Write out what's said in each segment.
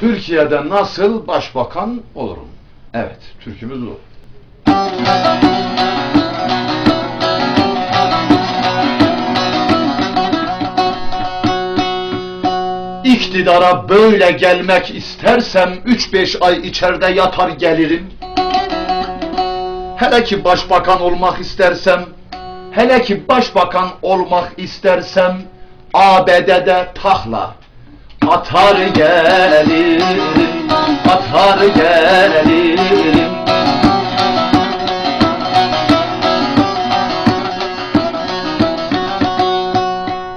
Türkiye'de nasıl başbakan olurum? Evet, türkümüz bu. İktidara böyle gelmek istersem 3-5 ay içeride yatar gelirim. Hele ki başbakan olmak istersem, hele ki başbakan olmak istersem ABD'de tahla atar gelirim, atar gelirim.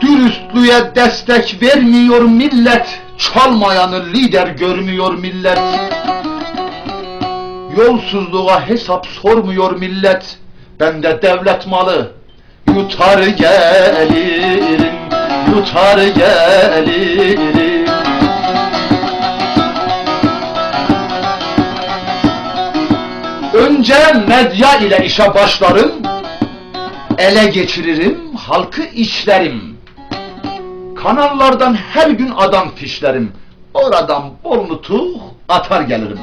Dürüstlüğe destek vermiyor millet, çalmayanı lider görmüyor millet. Yolsuzluğa hesap sormuyor millet, ben de devlet malı yutar gelirim, yutar gelirim. Önce medya ile işe başlarım, ele geçiririm, halkı işlerim. Kanallardan her gün adam fişlerim, oradan bol nutuk atar gelirim.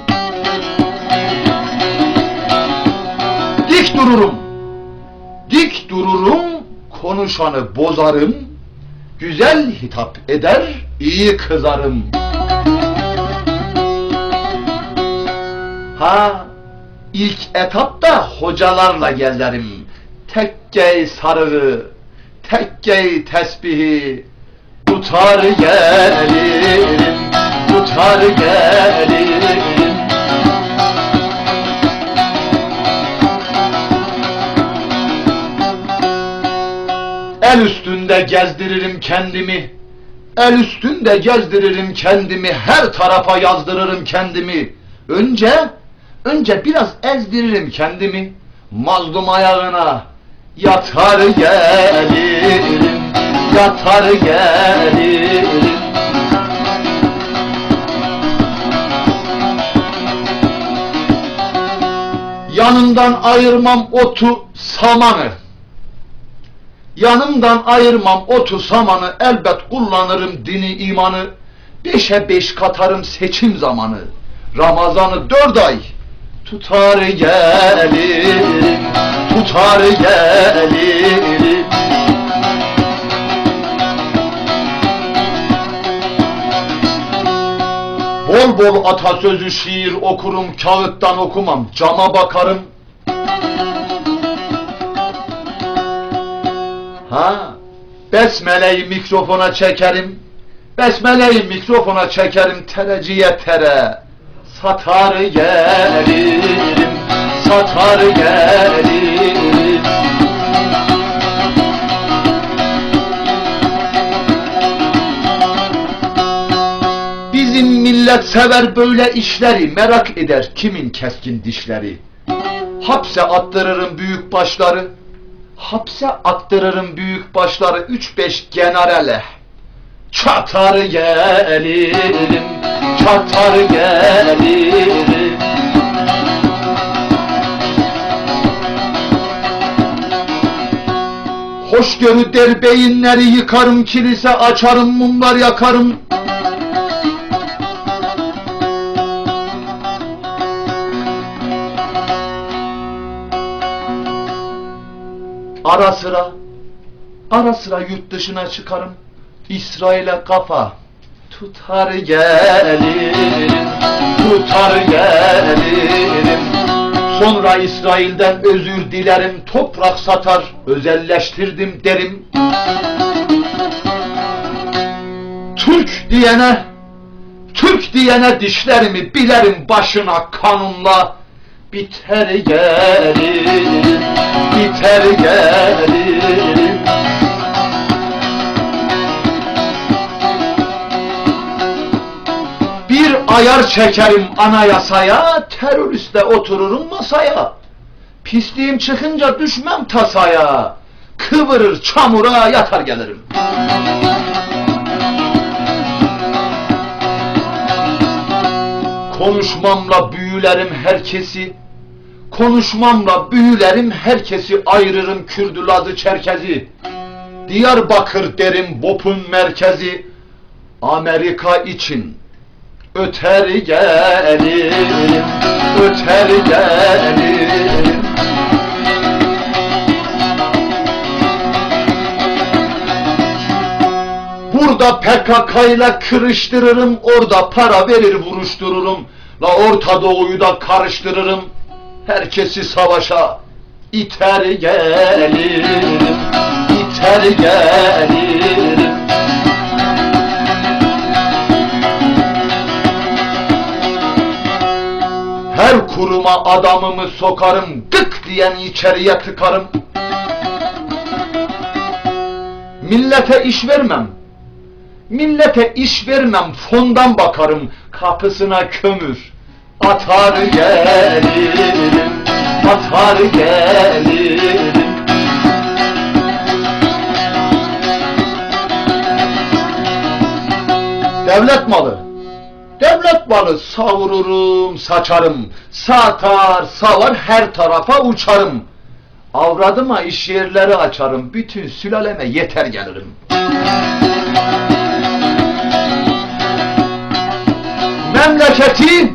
Dik dururum, dik dururum, konuşanı bozarım, güzel hitap eder, iyi kızarım. Ha, ilk etapta hocalarla gezerim. Tekkey sarığı, tekkey tesbihi, tutar gelirim, tutar gelirim. El üstünde gezdiririm kendimi, el üstünde gezdiririm kendimi, her tarafa yazdırırım kendimi. Önce, önce biraz ezdiririm kendimi, mazlum ayağına yatar gelirim, yatar gelirim. Yanından ayırmam otu samanı. Yanımdan ayırmam otu samanı, elbet kullanırım dini imanı. Beşe beş katarım seçim zamanı. Ramazanı dört ay tutar gelirim, tutar gelirim. Bol bol atasözü şiir okurum, kağıttan okumam, cama bakarım. Ha, besmeleyi mikrofona çekerim. Besmeleyi mikrofona çekerim tereciye tere. Satar gelirim, satar gelirim. Bizim millet sever böyle işleri, merak eder kimin keskin dişleri. Hapse attırırım büyük başları, hapse attırırım büyük başları üç beş generale. Çatar gelirim, çatar gelirim. Hoşgörü der beyinleri yıkarım, kilise açarım, mumlar yakarım. Ara sıra, ara sıra yurt dışına çıkarım. İsrail'e kafa tutar gelirim, tutar gelirim. Sonra İsrail'den özür dilerim, toprak satar, özelleştirdim derim. Türk diyene, Türk diyene dişlerimi bilerim başına kanunla. Biter gelirim, biter gelirim. Ayar çekerim anayasaya, teröristle otururum masaya. Pisliğim çıkınca düşmem tasaya. Kıvırır çamura yatar gelirim. Konuşmamla büyülerim herkesi, konuşmamla büyülerim herkesi ayırırım Kürdüladı Çerkezi. Diyarbakır derim Bop'un merkezi, Amerika için öter gelirim, öter gelirim. Burada PKK ile kırıştırırım, orada para verir vuruştururum. La Orta Doğu'yu da karıştırırım, herkesi savaşa iter gelirim, iter gelirim. Her kuruma adamımı sokarım, gık diyen içeriye tıkarım. Millete iş vermem, Millete iş vermem, fondan bakarım, kapısına kömür. Atar gelirim, atar gelirim. Devlet malı, devlet malı savururum, saçarım. Satar, savar her tarafa uçarım. Avradıma iş yerleri açarım, bütün sülaleme yeter gelirim. Memleketi,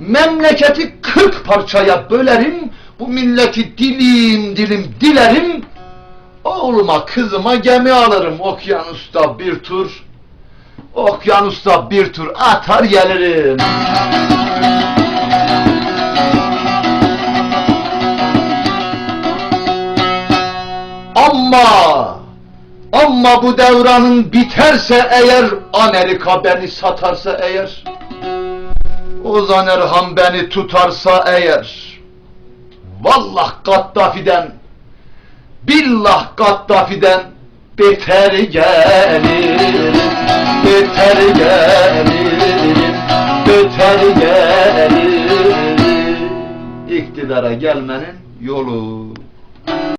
memleketi kırk parçaya bölerim, bu milleti dilim dilim dilerim, oğluma kızıma gemi alırım, okyanusta bir tur, okyanusta bir tur atar gelirim. Ama ama bu devranın biterse eğer Amerika beni satarsa eğer Ozan Erhan beni tutarsa eğer Vallah Gaddafi'den Billah Gaddafi'den beter gelirim Beter gelirim Beter gelirim. İktidara gelmenin yolu